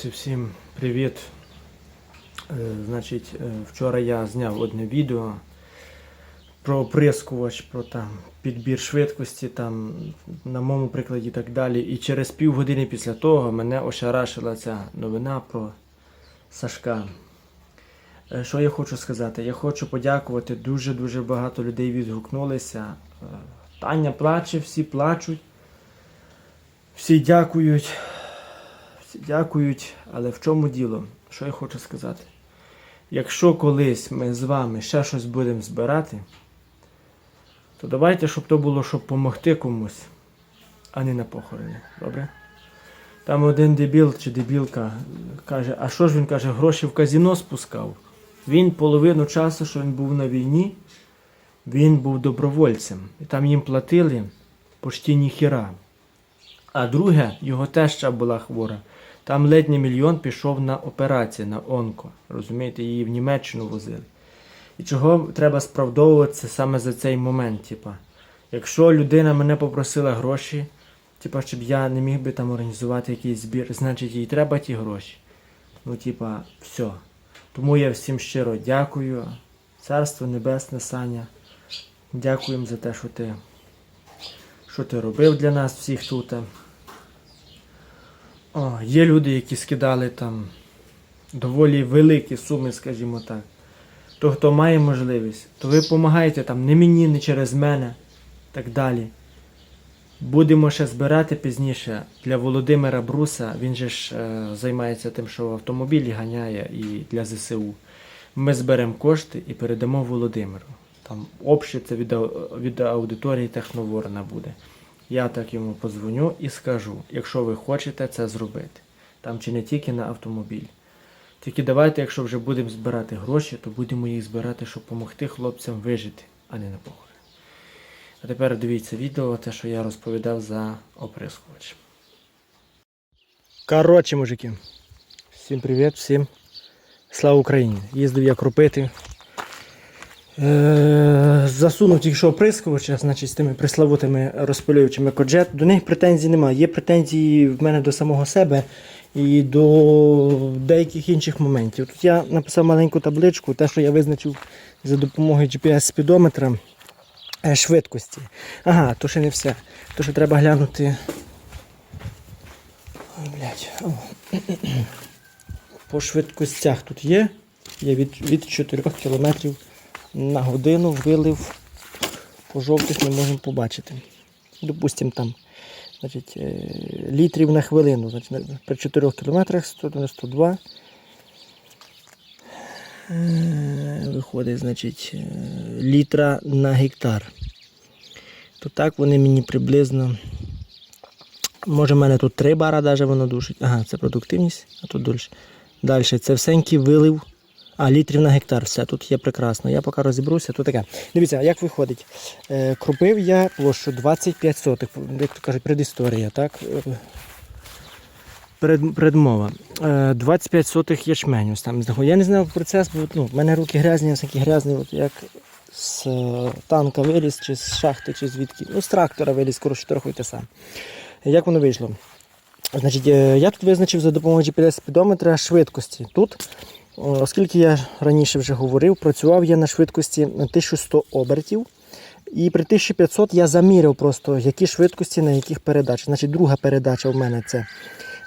Хлопці, всім привіт. Е, Значить, е, вчора я зняв одне відео про оприскувач, про там підбір швидкості, там на моєму прикладі і так далі. І через півгодини після того мене ошарашила ця новина про Сашка. Е, Що я хочу сказати? Я хочу подякувати. Дуже-дуже багато людей відгукнулися. Таня плаче, всі плачуть. Всі дякують. Дякують, але в чому діло? Що я хочу сказати? Якщо колись ми з вами ще щось будемо збирати, то давайте, щоб то було, щоб допомогти комусь, а не на похороні. Добре? Там один дебіл чи дебілка каже, а що ж він каже, гроші в казіно спускав? Він половину часу, що він був на війні, він був добровольцем. І там їм платили почти ніхіра. А друге, його теща була хвора. Там ледь не мільйон пішов на операцію, на онко. Розумієте, її в Німеччину возили. І чого треба справдовуватися саме за цей момент? Типа, якщо людина мене попросила гроші, типа, щоб я не міг би там організувати якийсь збір, значить їй треба ті гроші. Ну, типа, все. Тому я всім щиро дякую. Царство Небесне, Саня. Дякуємо за те, що ти, що ти робив для нас всіх тут. О, є люди, які скидали там доволі великі суми, скажімо так. То, хто має можливість, то ви допомагаєте там не мені, не через мене, так далі. Будемо ще збирати пізніше для Володимира Бруса. Він же ж е, займається тим, що автомобілі ганяє і для ЗСУ. Ми зберемо кошти і передамо Володимиру. Там обще це від, від аудиторії Техноворона буде. Я так йому подзвоню і скажу, якщо ви хочете це зробити. Там чи не тільки на автомобіль. Тільки давайте, якщо вже будемо збирати гроші, то будемо їх збирати, щоб допомогти хлопцям вижити, а не на похорон. А тепер дивіться відео, те, що я розповідав за оприскувач. Коротше, мужики. Всім привіт, всім слава Україні. Їздив я кропити. Е, засунув тільки що оприскувача, значить, з тими приславутими розпилюючими коджет. До них претензій немає. Є претензії в мене до самого себе і до деяких інших моментів. Тут я написав маленьку табличку, те, що я визначив за допомогою GPS-спідометра е, швидкості. Ага, то ще не все. То ще треба глянути. О. По швидкостях тут є. Є від, від 4 км на годину вилив. По жовтих ми можемо побачити. Допустимо там значить, е, літрів на хвилину. Значить, при 4 км 192. Е, Виходить, значить, е, літра на гектар. То так вони мені приблизно. Може, в мене тут 3 бара навіть воно душить. Ага, це продуктивність, а тут дольше. Далі це всенький вилив. А, літрів на гектар, все, тут є прекрасно. Я поки розібруся, то таке. Дивіться, як виходить. Е, Кропив я площу 25 сотих, як то кажуть, предісторія, так? Е, Пред, предмова. Е, 25 сотих ячменю. Там, я не знав процес, бо ну, в мене руки грязні, всякі грязні, от як з е, танка виліз, чи з шахти, чи звідки. Ну, з трактора виліз, коротше, торгуйте сам. Як воно вийшло? Значить, я тут визначив за допомогою GPS-спідометра швидкості. Тут, оскільки я раніше вже говорив, працював я на швидкості 1100 обертів. І при 1500 я заміряв просто, які швидкості на яких передачах. Значить, друга передача в мене це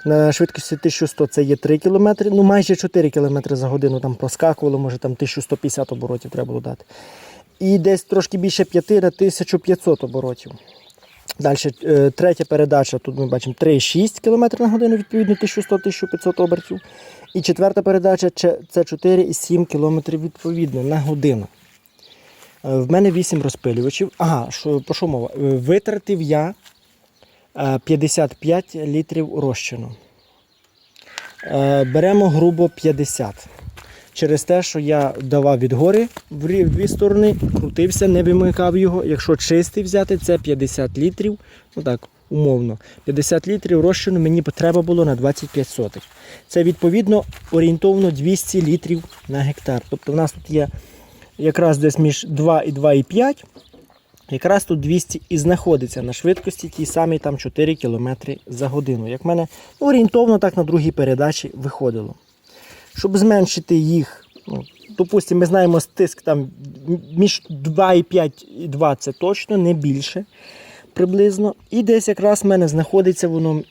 на швидкості 1100 це є 3 км, ну майже 4 км за годину там проскакувало, може там 1150 оборотів треба було дати. І десь трошки більше 5 на 1500 оборотів. Далі е, третя передача, тут ми бачимо 3,6 км на годину, відповідно 1100-1500 обертів. І четверта передача це це 4,7 км відповідно на годину. Е, В мене 8 розпилювачів. Ага, що, про що мова? Е, Витратив я е, 55 літрів розчину. Беремо грубо 50. Через те, що я давав від гори в дві сторони, крутився, не вимикав його. Якщо чистий взяти, це 50 літрів. Ну так, умовно. 50 літрів розчину мені треба було на 25 сотих. Це відповідно орієнтовно 200 літрів на гектар. Тобто в нас тут є якраз десь між 2 і 2,5. Якраз тут 200 і знаходиться на швидкості тій самій там 4 км за годину. Як в мене ну, орієнтовно так на другій передачі виходило. Щоб зменшити їх, ну, допустимо, ми знаємо стиск там між 2,5 і 2 це точно, не більше приблизно. І десь якраз в мене знаходиться воно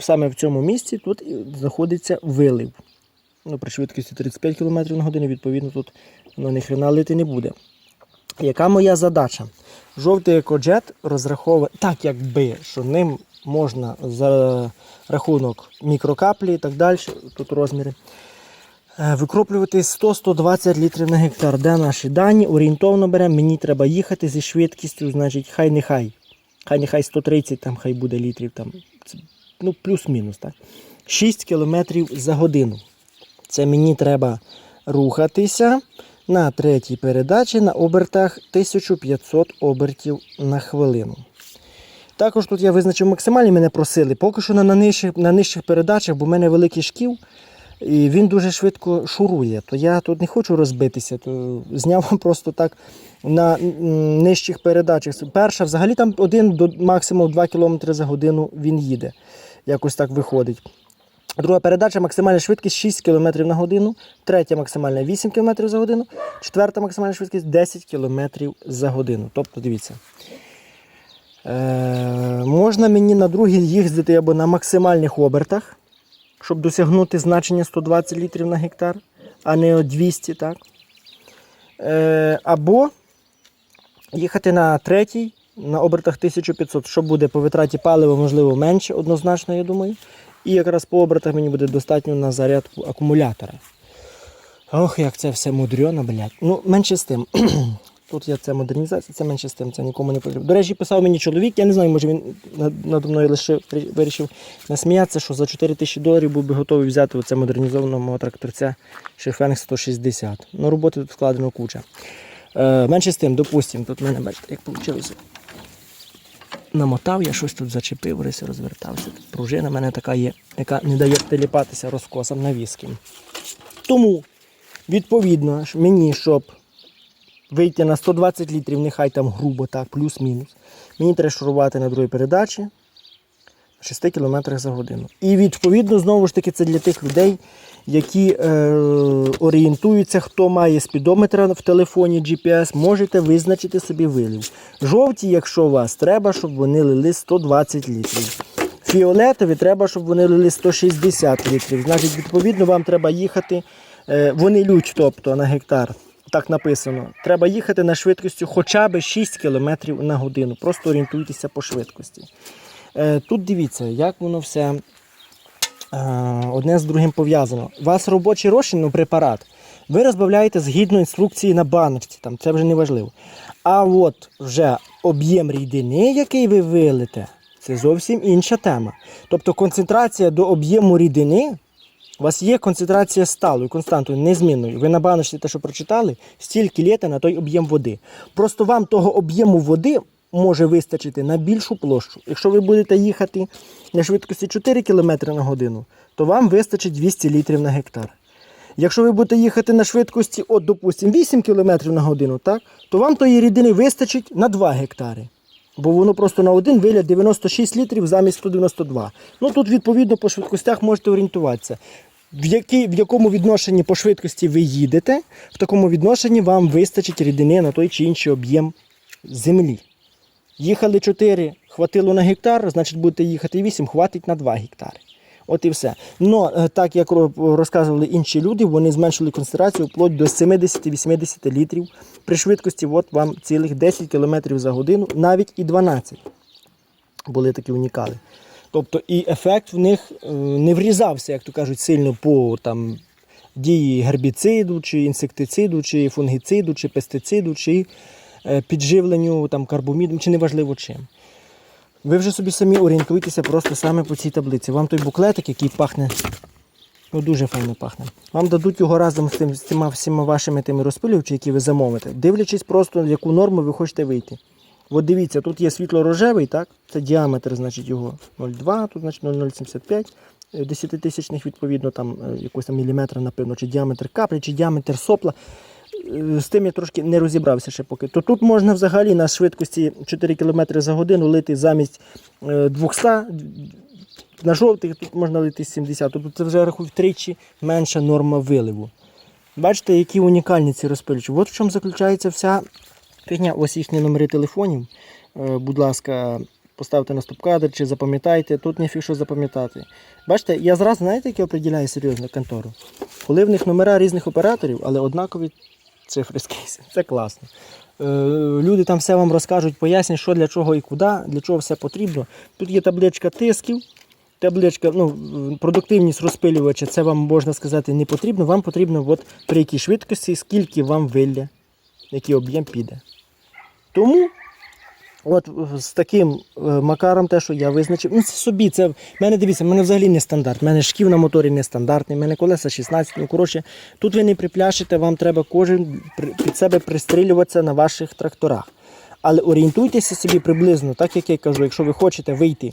саме в цьому місці, тут знаходиться вилив. Ну, при швидкості 35 км на годину, відповідно, тут воно ні хрена лити не буде. Яка моя задача? Жовтий екоджет розраховує так, якби, що ним можна за рахунок мікрокаплі і так далі, тут розміри, викроплювати 100-120 літрів на гектар. Де наші дані? Орієнтовно беремо, мені треба їхати зі швидкістю, значить, хай нехай. Хай нехай 130 там, хай буде літрів, там, ну, плюс-мінус. так. 6 кілометрів за годину. Це мені треба рухатися на третій передачі на обертах 1500 обертів на хвилину. Також тут я визначив максимальні, мене просили. Поки що на, нижчих, на нижчих передачах, бо в мене великий шків, і він дуже швидко шурує. То я тут не хочу розбитися, то зняв просто так на нижчих передачах. Перша взагалі там 1 до максимум 2 км за годину він їде. Якось так виходить. Друга передача максимальна швидкість 6 км на годину, третя максимальна 8 км за годину, четверта максимальна швидкість 10 км за годину. Тобто, дивіться. Е, можна мені на другій їздити або на максимальних обертах, щоб досягнути значення 120 літрів на гектар, а не 200, так? Е, або їхати на третій на обертах 1500, що буде по витраті палива, можливо, менше, однозначно, я думаю. І якраз по обертах мені буде достатньо на зарядку акумулятора. Ох, як це все мудрено, блядь. Ну, менше з тим. Тут є це модернізація, це менше з тим, це нікому не потрібно. До речі, писав мені чоловік, я не знаю, може він надо мною лише вирішив насміятися, що за 4 тисячі доларів був би готовий взяти оце модернізованого тракторця Шефенг 160. Ну, роботи тут вкладено куча. Е, менше з тим, допустимо, тут мене, бачите, як вийшло. Намотав, я щось тут зачепив, рис розвертався. Тут пружина в мене така є, яка не дає теліпатися розкосам на віскі. Тому, відповідно, мені, щоб вийти на 120 літрів, нехай там грубо, так, плюс-мінус, мені треба шурувати на другій передачі на 6 км за годину. І відповідно, знову ж таки, це для тих людей, які е, орієнтуються, хто має спідометра в телефоні GPS, можете визначити собі вилив. Жовті, якщо у вас, треба, щоб вони лили 120 літрів. Фіолетові треба, щоб вони лили 160 літрів. Значить, відповідно, вам треба їхати. е, вони лють, тобто на гектар. Так написано. Треба їхати на швидкістю хоча б 6 км на годину. Просто орієнтуйтеся по швидкості. Е, Тут дивіться, як воно все е, одне з другим пов'язано. У вас робочий розчин, ну, препарат, ви розбавляєте згідно інструкції на баночці, там, це вже не важливо. А от вже об'єм рідини, який ви вилите, це зовсім інша тема. Тобто концентрація до об'єму рідини. У вас є концентрація сталою, константою, незмінною. Ви на те, що прочитали, стільки літа на той об'єм води. Просто вам того об'єму води може вистачити на більшу площу. Якщо ви будете їхати на швидкості 4 км на годину, то вам вистачить 200 літрів на гектар. Якщо ви будете їхати на швидкості, от, допустимо, 8 км на годину, так, то вам тої рідини вистачить на 2 гектари. Бо воно просто на один виляд 96 літрів замість 192. Ну тут, відповідно, по швидкостях можете орієнтуватися. В, якій, в якому відношенні по швидкості ви їдете, в такому відношенні вам вистачить рідини на той чи інший об'єм землі. Їхали 4, хватило на гектар, значить будете їхати 8, хватить на 2 гектари. От і все. Но так як розказували інші люди, вони зменшили концентрацію вплоть до 70-80 літрів при швидкості от вам цілих 10 км за годину, навіть і 12 були такі унікали. Тобто і ефект в них е, не врізався, як то кажуть, сильно по там, дії гербіциду, чи інсектициду, чи фунгіциду, чи пестициду, чи е, підживленню там, карбомідом, чи неважливо чим. Ви вже собі самі орієнтуйтеся просто саме по цій таблиці. Вам той буклетик, який пахне, ну дуже файно пахне. Вам дадуть його разом з, тим, з цими всіма вашими тими розпилювачами, які ви замовите, дивлячись просто, яку норму ви хочете вийти. От дивіться, тут є світло-рожевий, так? Це діаметр, значить, його 0,2, тут значить 0,075, е, десятитисячних, відповідно, там е, якогось там міліметра, напевно, чи діаметр каплі, чи діаметр сопла. е, з тим я трошки не розібрався ще поки. То тут можна взагалі на швидкості 4 км за годину лити замість е, 200 на жовтих тут можна лити 70, тобто це вже рахуй втричі менша норма виливу. Бачите, які унікальні ці розпилювачі. От в чому заключається вся фігня. Ось їхні номери телефонів. Е, Будь ласка, поставте на стоп-кадр чи запам'ятайте. Тут не фіг що запам'ятати. Бачите, я зразу, знаєте, як я определяю серйозно контору? Коли в них номера різних операторів, але однакові цифри з кейсів. Це класно. Е, Люди там все вам розкажуть, пояснять, що для чого і куди, для чого все потрібно. Тут є табличка тисків. Табличка, ну, продуктивність розпилювача, це вам можна сказати не потрібно. Вам потрібно от при якій швидкості, скільки вам вилля, який об'єм піде. Тому от е, з таким е, макаром, те, що я визначив, ну це собі, це в мене дивіться, в мене взагалі не стандарт. У мене шків на моторі не стандартний, в мене колеса 16. Ну, коротше, тут ви не припляшете, вам треба кожен під себе пристрілюватися на ваших тракторах. Але орієнтуйтеся собі приблизно, так як я кажу, якщо ви хочете вийти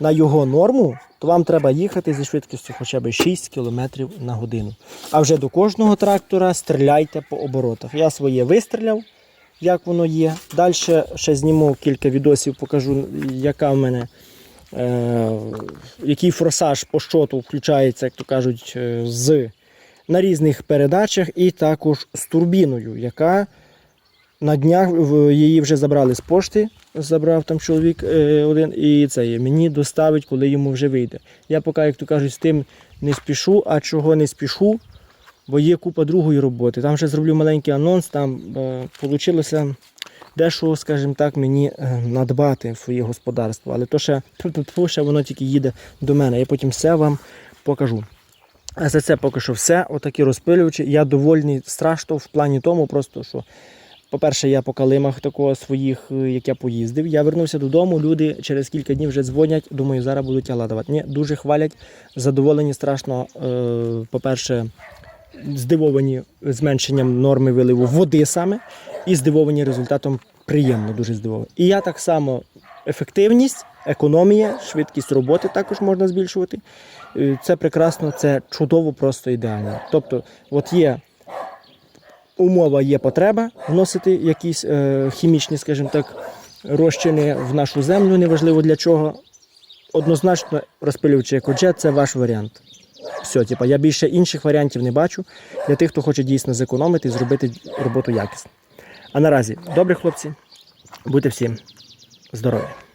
на його норму, то вам треба їхати зі швидкістю хоча б 6 км на годину. А вже до кожного трактора стріляйте по оборотах. Я своє вистріляв, як воно є. Далі ще зніму кілька відосів, покажу, яка в мене. Е, який форсаж по щоту включається, як то кажуть, е, з, на різних передачах, і також з турбіною, яка на днях її вже забрали з пошти. Забрав там чоловік е, один, і це мені доставить, коли йому вже вийде. Я поки, як то кажуть, з тим не спішу, а чого не спішу, бо є купа другої роботи. Там ще зроблю маленький анонс, там е, дещо, скажімо так, мені е, надбати в своє господарство. Але то ще, ще воно тільки їде до мене. Я потім все вам покажу. А за це поки що все. Отакі розпилювачі. Я довольний страшно в плані тому, просто що. По-перше, я по калимах такого своїх, е, як я поїздив. Я вернувся додому, люди через кілька днів вже дзвонять. Думаю, зараз будуть тягла давати. Ні, дуже хвалять, задоволені страшно. Е, По-перше, здивовані зменшенням норми виливу води саме, і здивовані результатом приємно, дуже здивовані. І я так само ефективність, економія, швидкість роботи також можна збільшувати. Е, Це прекрасно, це чудово, просто ідеально. Тобто, от є умова, є потреба вносити якісь е, хімічні, скажімо так, розчини в нашу землю, неважливо для чого. Однозначно розпилювачі екоджет це ваш варіант. Все, типа, я більше інших варіантів не бачу для тих, хто хоче дійсно зекономити і зробити роботу якісно. А наразі, добрі хлопці, будьте всім здорові!